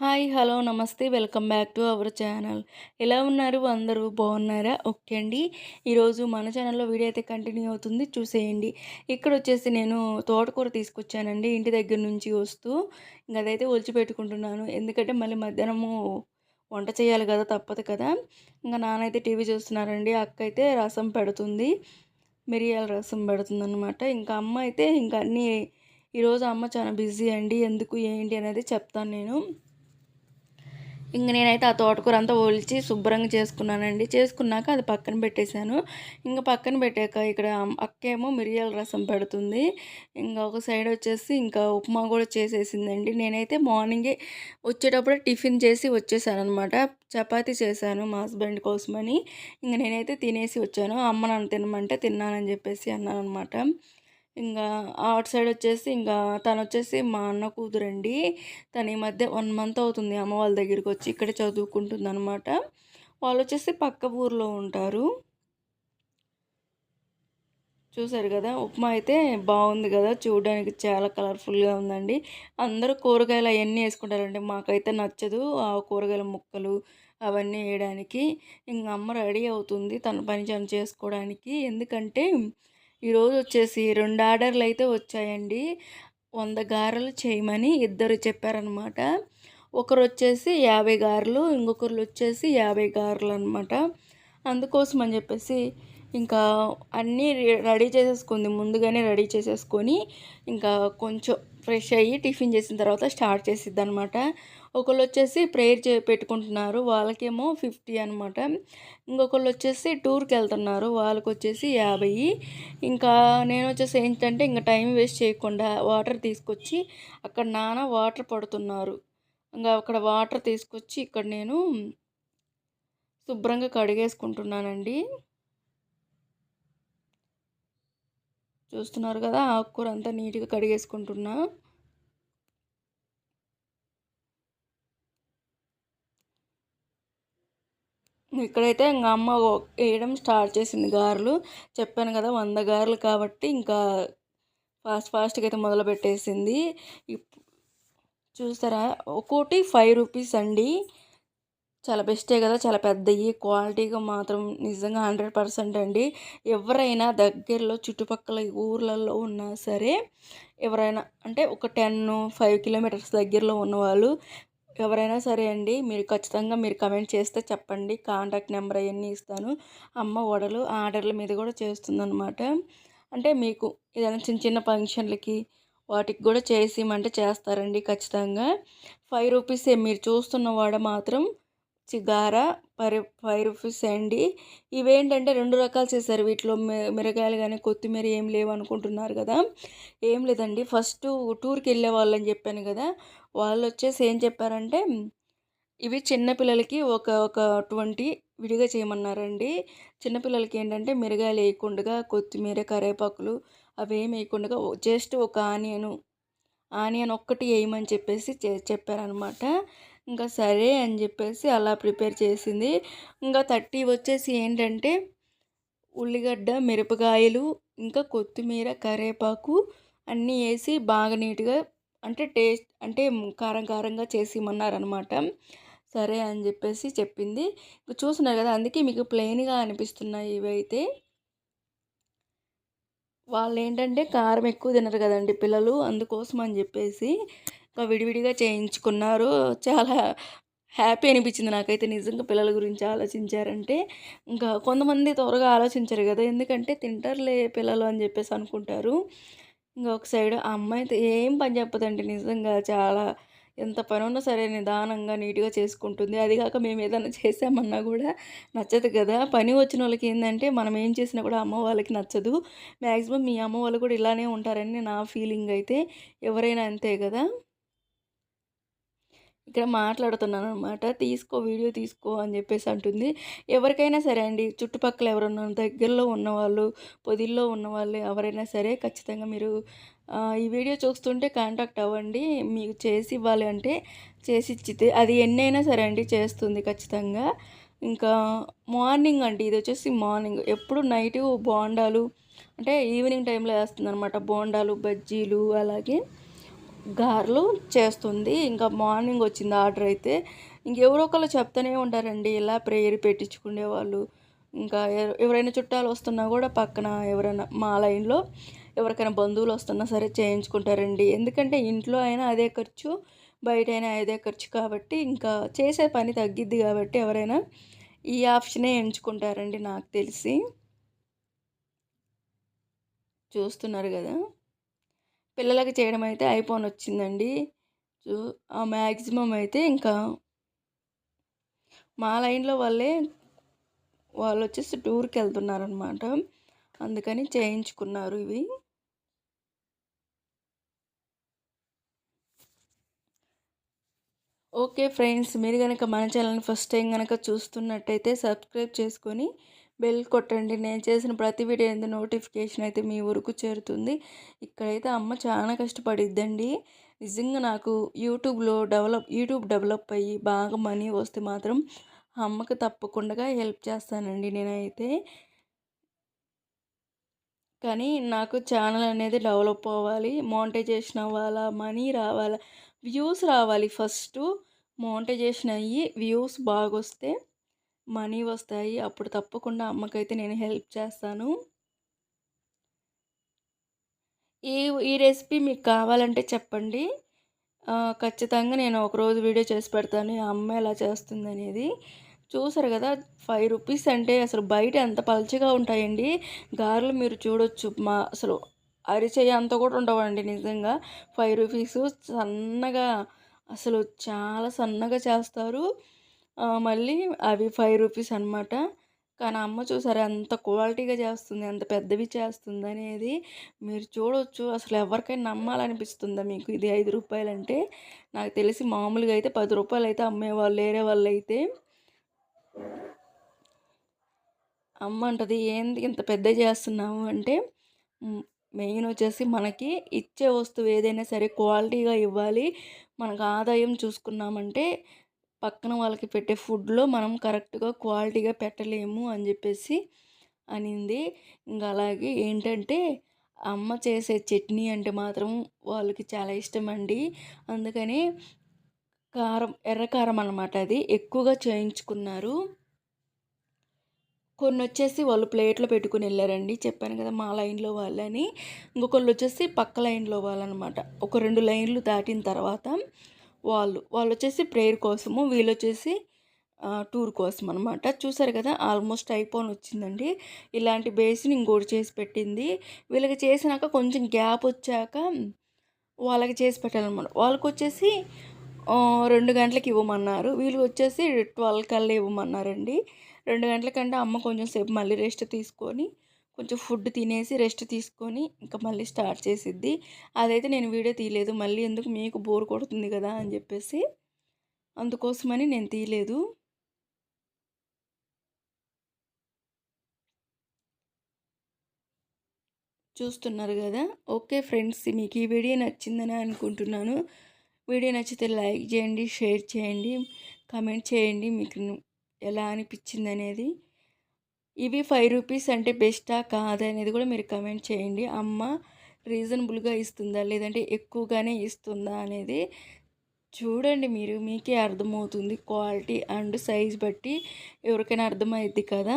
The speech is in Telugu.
హాయ్ హలో నమస్తే welcome back to our channel. ఎలా ఉన్నారు? అందరూ బాగున్నారా? ఓకే అండి. ఈరోజు మన ఛానల్లో వీడియో అయితే కంటిన్యూ అవుతుంది. చూసేయండి. ఇక్కడ వచ్చేసి నేను తోటకూర తీసుకొచ్చానండి. ఇంటి దగ్గర నుంచి వస్తూ ఇంకా అదైతే ఒలిచిపెట్టుకుంటున్నాను ఎందుకంటే మళ్ళీ మధ్యాహ్నము వంట చేయాలి కదా తప్పదు కదా. ఇంకా నానైతే టీవీ చూస్తున్నారండి అక్క అయితే రసం పెడుతుంది. మిరియాల రసం పెడుతుంది అనమాట ఇంకా అమ్మ అయితే ఇంకా అన్నీ ఈరోజు అమ్మ చాలా బిజీ అండి. ఎందుకు ఏంటి అనేది చెప్తాను నేను. ఇంక నేనైతే ఆ తోటకూర అంతా ఒలిచి శుభ్రంగా చేసుకున్నానండి. చేసుకున్నాక అది పక్కన పెట్టేశాను. ఇంకా పక్కన పెట్టాక ఇక్కడ అక్కేమో మిరియాల రసం పెడుతుంది. ఇంకా ఒక సైడ్ వచ్చేసి ఇంకా ఉప్మా కూడా చేసేసిందండి. నేనైతే మార్నింగే వచ్చేటప్పుడే టిఫిన్ చేసి వచ్చేసాను అనమాట చపాతీ చేశాను మా హస్బెండ్ కోసమని. ఇంక నేనైతే తినేసి వచ్చాను. అమ్మ నన్ను తినమంటే తిన్నానని చెప్పేసి అన్నాను అనమాట ఇంకా అటు సైడ్ వచ్చేసి ఇంకా తను వచ్చేసి మా అన్న కూతురండి. తను ఈ మధ్య వన్ మంత్ అవుతుంది అమ్మ వాళ్ళ దగ్గరికి వచ్చి ఇక్కడే చదువుకుంటుంది అనమాట వాళ్ళు వచ్చేసి పక్క ఊర్లో ఉంటారు. చూసారు కదా ఉప్మా అయితే బాగుంది కదా చూడడానికి చాలా కలర్ఫుల్గా ఉందండి. అందరూ కూరగాయలు అవన్నీ వేసుకుంటారండి. మాకైతే నచ్చదు ఆ కూరగాయల ముక్కలు అవన్నీ వేయడానికి. ఇంకా అమ్మ రెడీ అవుతుంది తన పని చేసుకోవడానికి. ఎందుకంటే ఈరోజు వచ్చేసి రెండు ఆర్డర్లు అయితే వచ్చాయండి. వంద గారెలు చేయమని ఇద్దరు చెప్పారనమాట ఒకరు వచ్చేసి యాభై గారెలు ఇంకొకరు వచ్చేసి యాభై గారెలు అనమాట అందుకోసం అని చెప్పేసి ఇంకా అన్నీ రెడీ చేసేసుకుంది. ముందుగానే రెడీ చేసేసుకొని ఇంకా కొంచెం ఫ్రెష్ అయ్యి టిఫిన్ చేసిన తర్వాత స్టార్ట్ చేసిద్ది అనమాట ఒకళ్ళు వచ్చేసి ప్రేయర్ చే పెట్టుకుంటున్నారు. వాళ్ళకేమో ఫిఫ్టీ అనమాట ఇంకొకళ్ళు వచ్చేసి టూర్కి వెళ్తున్నారు వాళ్ళకి వచ్చేసి యాభై. ఇంకా నేను వచ్చేసి ఏంటంటే ఇంకా టైం వేస్ట్ చేయకుండా వాటర్ తీసుకొచ్చి అక్కడ నాన్న వాటర్ పడుతున్నారు. ఇంకా అక్కడ వాటర్ తీసుకొచ్చి ఇక్కడ నేను శుభ్రంగా కడిగేసుకుంటున్నానండి. చూస్తున్నారు కదా ఆకుకూర అంతా నీట్గా కడిగేసుకుంటున్నా. ఇక్కడైతే ఇంకా అమ్మ వేయడం స్టార్ట్ చేసింది గారెలు. చెప్పాను కదా వంద గారెలు కాబట్టి ఇంకా ఫాస్ట్ ఫాస్ట్గా అయితే మొదలు పెట్టేసింది. చూస్తారా ఒక్కోటి ఫైవ్ రూపీస్ అండి. చాలా బెస్టే కదా చాలా పెద్దవి క్వాలిటీగా మాత్రం నిజంగా హండ్రెడ్ పర్సెంట్ అండి. ఎవరైనా దగ్గరలో చుట్టుపక్కల ఊర్లలో ఉన్నా సరే ఎవరైనా అంటే ఒక టెన్ ఫైవ్ కిలోమీటర్స్ దగ్గరలో ఉన్నవాళ్ళు ఎవరైనా సరే అండి మీరు ఖచ్చితంగా మీరు కమెంట్ చేస్తే చెప్పండి. కాంటాక్ట్ నెంబర్ అవన్నీ ఇస్తాను. అమ్మ వడలు ఆర్డర్ల మీద కూడా చేస్తుందన్నమాట. అంటే మీకు ఏదైనా చిన్న చిన్న ఫంక్షన్లకి వాటికి కూడా చేసి అంటే చేస్తారండి ఖచ్చితంగా. ఫైవ్ రూపీసే మీరు చూస్తున్న వాడ మాత్రం చిగార పరి ఫైవ్ అండి ఇవేంటంటే రెండు రకాలు చేశారు. వీటిలో మిరగాయలు కానీ కొత్తిమీర ఏం లేవు అనుకుంటున్నారు కదా. ఏం లేదండి. ఫస్ట్ టూర్కి వెళ్ళే వాళ్ళని చెప్పాను కదా. వాళ్ళు వచ్చేసి ఏం చెప్పారంటే ఇవి చిన్నపిల్లలకి ఒక ఒక ట్వంటీ విడిగా చేయమన్నారండి. చిన్నపిల్లలకి ఏంటంటే మిరగాయలు వేయకుండా కొత్తిమీర కరివేపాకులు అవి ఏమి వేయకుండా జస్ట్ ఒక ఆనియను ఆనియన్ ఒక్కటి వేయమని చెప్పేసి చె చెప్పారనమాట ఇంకా సరే అని చెప్పేసి అలా ప్రిపేర్ చేసింది. ఇంకా థర్టీ వచ్చేసి ఏంటంటే ఉల్లిగడ్డ మిరపకాయలు ఇంకా కొత్తిమీర కరివేపాకు అన్నీ వేసి బాగా నీట్గా అంటే టేస్ట్ అంటే కారం కారంగా చేసి ఇమ్మన్నారనమాట సరే అని చెప్పేసి చెప్పింది. చూస్తున్నారు కదా అందుకే మీకు ప్లెయిన్గా అనిపిస్తున్నాయి ఇవైతే. వాళ్ళు ఏంటంటే కారం ఎక్కువ తినరు కదండి పిల్లలు అందుకోసం అని చెప్పేసి. ఒక విడివిడిగా చేయించుకున్నారు. చాలా హ్యాపీ అనిపించింది నాకైతే నిజంగా పిల్లల గురించి ఆలోచించారంటే. ఇంకా కొంతమంది త్వరగా ఆలోచించరు కదా ఎందుకంటే తింటారులే పిల్లలు అని చెప్పేసి అనుకుంటారు. ఇంకా ఒక సైడ్ ఆ అమ్మాయి అయితే ఏం పని చెప్పదండి నిజంగా చాలా ఎంత పని ఉన్నా సరే నిదానంగా నీట్గా చేసుకుంటుంది. అది కాక మేము ఏదైనా చేసామన్నా కూడా నచ్చదు కదా. పని వచ్చిన వాళ్ళకి ఏంటంటే మనం ఏం చేసినా కూడా అమ్మ వాళ్ళకి నచ్చదు. మ్యాక్సిమం మీ అమ్మ వాళ్ళు కూడా ఇలానే ఉంటారని నా ఫీలింగ్ అయితే. ఎవరైనా అంతే కదా? ఇక్కడ మాట్లాడుతున్నాను అనమాట తీసుకో వీడియో తీసుకో అని చెప్పేసి అంటుంది. ఎవరికైనా సరే అండి చుట్టుపక్కల ఎవరన్నా దగ్గరలో ఉన్నవాళ్ళు పొదిల్లో ఉన్నవాళ్ళు ఎవరైనా సరే ఖచ్చితంగా మీరు ఈ వీడియో చూస్తుంటే కాంటాక్ట్ అవ్వండి. మీకు చేసి ఇవ్వాలి అంటే చేసి ఇచ్చితే అది ఎన్నైనా సరే అండి చేస్తుంది ఖచ్చితంగా. ఇంకా మార్నింగ్ అండి ఇది వచ్చేసి మార్నింగ్. ఎప్పుడు నైట్ బోండాలు అంటే ఈవినింగ్ టైంలో వేస్తుంది అనమాట బోండాలు బజ్జీలు అలాగే గారెలు చేస్తుంది. ఇంకా మార్నింగ్ వచ్చింది ఆర్డర్ అయితే. ఇంకెవరో ఒకళ్ళు చెప్తూనే ఉంటారండి ఇలా ప్రేయర్ పెట్టించుకునే వాళ్ళు. ఇంకా ఎవరైనా చుట్టాలు వస్తున్నా కూడా పక్కన ఎవరైనా మా లైన్లో ఎవరికైనా బంధువులు వస్తున్నా సరే చేయించుకుంటారండి. ఎందుకంటే ఇంట్లో అయినా అదే ఖర్చు బయట అయినా అదే ఖర్చు కాబట్టి ఇంకా చేసే పని తగ్గిద్ది కాబట్టి ఎవరైనా ఈ ఆప్షనే ఎంచుకుంటారండి నాకు తెలిసి. చూస్తున్నారు కదా. పిల్లలకి చేయడం అయితే ఐఫోన్ వచ్చిందండి. చూ మ్యాక్సిమం అయితే ఇంకా మా లైన్లో వాళ్ళే వాళ్ళు వచ్చేసి టూర్కి వెళ్తున్నారనమాట. అందుకని చేయించుకున్నారు ఇవి. ఓకే ఫ్రెండ్స్ మీరు కనుక మన ఛానల్ని ఫస్ట్ టైం కనుక చూస్తున్నట్టయితే సబ్స్క్రైబ్ చేసుకొని బెల్ కొట్టండి. నేను చేసిన ప్రతి వీడియో ఎంత నోటిఫికేషన్ అయితే మీ ఊరుకు చేరుతుంది. ఇక్కడైతే అమ్మ చాలా కష్టపడిద్దండి. నిజంగా నాకు యూట్యూబ్లో డెవలప్ యూట్యూబ్ డెవలప్ అయ్యి బాగా మనీ వస్తే మాత్రం అమ్మకి తప్పకుండా హెల్ప్ చేస్తానండి నేనైతే. కానీ నాకు ఛానల్ అనేది డెవలప్ అవ్వాలి మోనిటైజేషన్ అవ్వాలా మనీ రావాలా వ్యూస్ రావాలి ఫస్ట్. మోనిటైజేషన్ అయ్యి వ్యూస్ బాగా వస్తే మనీ వస్తాయి అప్పుడు తప్పకుండా అమ్మకైతే నేను హెల్ప్ చేస్తాను. ఈ ఈ రెసిపీ మీకు కావాలంటే చెప్పండి. ఖచ్చితంగా నేను ఒకరోజు వీడియో చేసి పెడతాను అమ్మ ఎలా చేస్తుంది అనేది చూసారు కదా ఫైవ్ రూపీస్ అంటే అసలు బయట ఎంత పలచగా ఉంటాయండి. గారెలు మీరు చూడొచ్చు మా అసలు అరిచేయ అంత కూడా ఉండవండి నిజంగా. ఫైవ్ రూపీస్ సన్నగా అసలు చాలా సన్నగా చేస్తారు. మళ్ళీ అవి ఫైవ్ రూపీస్ అనమాట కానీ అమ్మ చూసారు ఎంత క్వాలిటీగా చేస్తుంది ఎంత పెద్దవి చేస్తుంది అనేది మీరు చూడవచ్చు అసలు ఎవరికైనా నమ్మాలనిపిస్తుందా మీకు ఇది ఐదు రూపాయలు అంటే నాకు తెలిసి మామూలుగా అయితే పది రూపాయలు అయితే అమ్మేవాళ్ళు వేరే వాళ్ళు అయితే అమ్మ అంటది ఏంది ఇంత పెద్ద చేస్తున్నావు? అంటే మెయిన్ వచ్చేసి మనకి ఇచ్చే వస్తువు ఏదైనా సరే క్వాలిటీగా ఇవ్వాలి. మనకు ఆదాయం చూసుకున్నామంటే పక్కన వాళ్ళకి పెట్టే ఫుడ్లో మనం కరెక్ట్గా క్వాలిటీగా పెట్టలేము అని చెప్పేసి అనింది. ఇంకా అలాగే ఏంటంటే అమ్మ చేసే చట్నీ అంటే మాత్రం వాళ్ళకి చాలా ఇష్టం అండి అందుకని కారం ఎర్రకారం అనమాట అది ఎక్కువగా చేయించుకున్నారు. కొన్ని వచ్చేసి వాళ్ళు ప్లేట్లో పెట్టుకుని వెళ్ళారండి. చెప్పాను కదా మా లైన్లో వాళ్ళని. ఇంకొకళ్ళు వచ్చేసి పక్క లైన్లో వాళ్ళనమాట. ఒక రెండు లైన్లు దాటిన తర్వాత వాళ్ళు వాళ్ళు వచ్చేసి ప్రేయర్ కోసము వీళ్ళు వచ్చేసి టూర్ కోసం అనమాట చూసారు కదా ఆల్మోస్ట్ అయిపోని వచ్చిందండి. ఇలాంటి బేస్ని ఇంకోటి చేసి పెట్టింది. వీళ్ళకి చేసినాక కొంచెం గ్యాప్ వచ్చాక వాళ్ళకి చేసి పెట్టాలన్నమాట వాళ్ళకి వచ్చేసి రెండు గంటలకి ఇవ్వమన్నారు. వీళ్ళు వచ్చేసి ట్వెల్వ్ కల్లా ఇవ్వమన్నారండి. రెండు గంటల కంటే అమ్మ కొంచెం సేపు మళ్ళీ రెస్ట్ తీసుకొని కొంచెం ఫుడ్ తినేసి రెస్ట్ తీసుకొని ఇంకా మళ్ళీ స్టార్ట్ చేసిద్ది. అదైతే నేను వీడియో తీయలేదు. మళ్ళీ ఎందుకు మీకు బోర్ కొడుతుంది కదా అని చెప్పేసి అందుకోసమని నేను తీయలేదు. చూస్తున్నారు కదా? ఓకే ఫ్రెండ్స్ మీకు ఈ వీడియో నచ్చిందని అనుకుంటున్నాను. వీడియో నచ్చితే లైక్ చేయండి షేర్ చేయండి కమెంట్ చేయండి. మీకు ఎలా అనిపించింది అనేది ఇవి ఫైవ్ రూపీస్ అంటే బెస్టా కాదా అనేది కూడా మీరు కమెంట్ చేయండి. అమ్మ రీజనబుల్గా ఇస్తుందా? లేదంటే ఎక్కువగానే ఇస్తుందా అనేది చూడండి మీరు. మీకే అర్థమవుతుంది క్వాలిటీ అండ్ సైజ్ బట్టి ఎవరికైనా అర్థమైద్ది కదా?